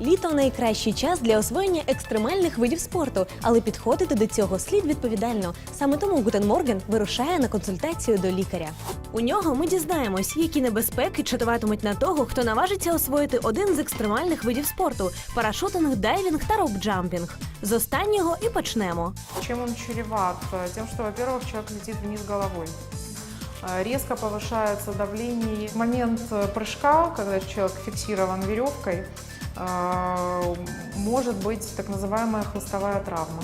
Літо найкращий час для освоєння екстремальних видів спорту, але підходити до цього слід відповідально. Саме тому Гутен Морген вирушає на консультацію до лікаря. У нього ми дізнаємось, які небезпеки чатуватимуть на того, хто наважиться освоїти один з екстремальних видів спорту парашутинг, дайвінг та роуп-джампінг. З останнього і почнемо. Чем он чреват? Э, Тем, что, во-первых, человек летит вниз головой. Э, Резко повышается давление. В момент э, прыжка, когда человек фиксирован веревкой, э, может быть так называемая хлыстовая травма.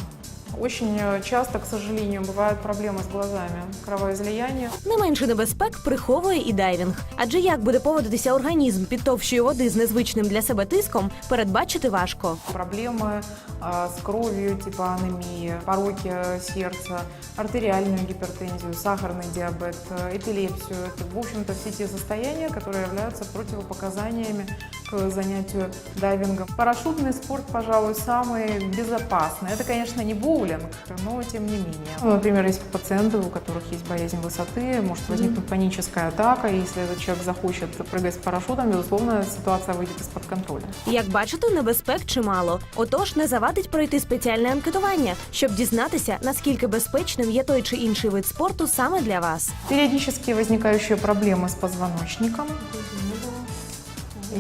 Очень э, часто, к сожалению, бывают проблемы с глазами, кровоизлияние. Не менше небезпек приховує і дайвінг. Адже як буде поводитися організм під товщою води з незвичним для себе тиском, передбачити важко. Проблемы э, с кровью, типа анемии, пороки э, сердца, артериальную гипертензию, сахарный диабет, э, эпилепсию. Это, в общем-то, все те состояния, которые являются противопоказаниями к занятию дайвингом. Парашютный спорт, пожалуй, самый безопасный. Это, конечно, не боулинг, но тем не менее. Ну, например, есть пациенты, у которых есть боязнь высоты, может возникнуть паническая атака. и Если этот человек захочет прыгать с парашютом, безусловно, ситуация выйдет из-под контроля. Як бачите, небезпек чимало. Отож, не завадить пройти спеціальне анкетування, щоб дізнатися, наскільки безпечним є той чи інший вид спорту саме для вас. Периодически возникающие проблемы с позвоночником,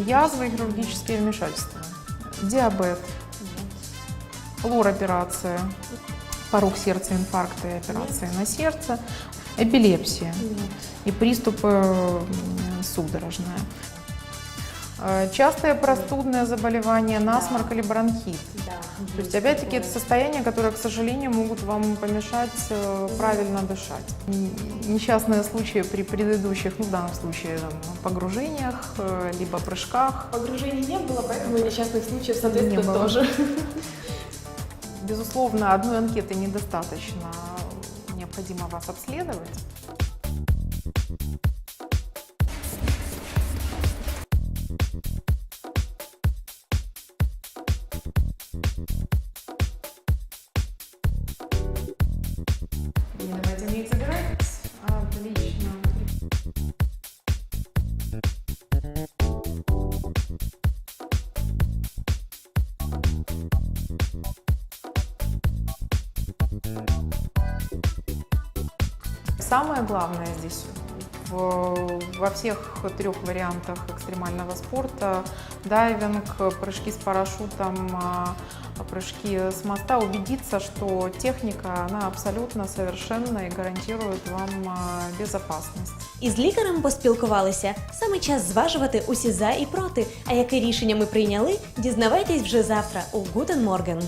язвы и хирургические вмешательства, диабет, лор-операция, порог сердца, инфаркты и операции на сердце, эпилепсия и приступы м, судорожные. Э, Частое простудное заболевание, насморк или бронхит. То есть, опять-таки, это состояния, которые, к сожалению, могут вам помешать э, правильно дышать. Несчастные случаи при предыдущих, ну, в данном случае, там, погружениях, э, либо прыжках. Погружений не было, поэтому несчастных случаев, Не соответственно, было. тоже. Безусловно, одной анкеты недостаточно. Необходимо вас обследовать. Самое главное здесь в- во всех трех вариантах экстремального спорта, дайвинг, прыжки с парашютом, а, прыжки с моста, убедиться, что техника, она абсолютно совершенна и гарантирует вам а, безопасность. Із лікарем поспілкувалися. Саме час зважувати усі за і проти. А яке рішення ми прийняли, дізнавайтесь вже завтра у Гутен Морген.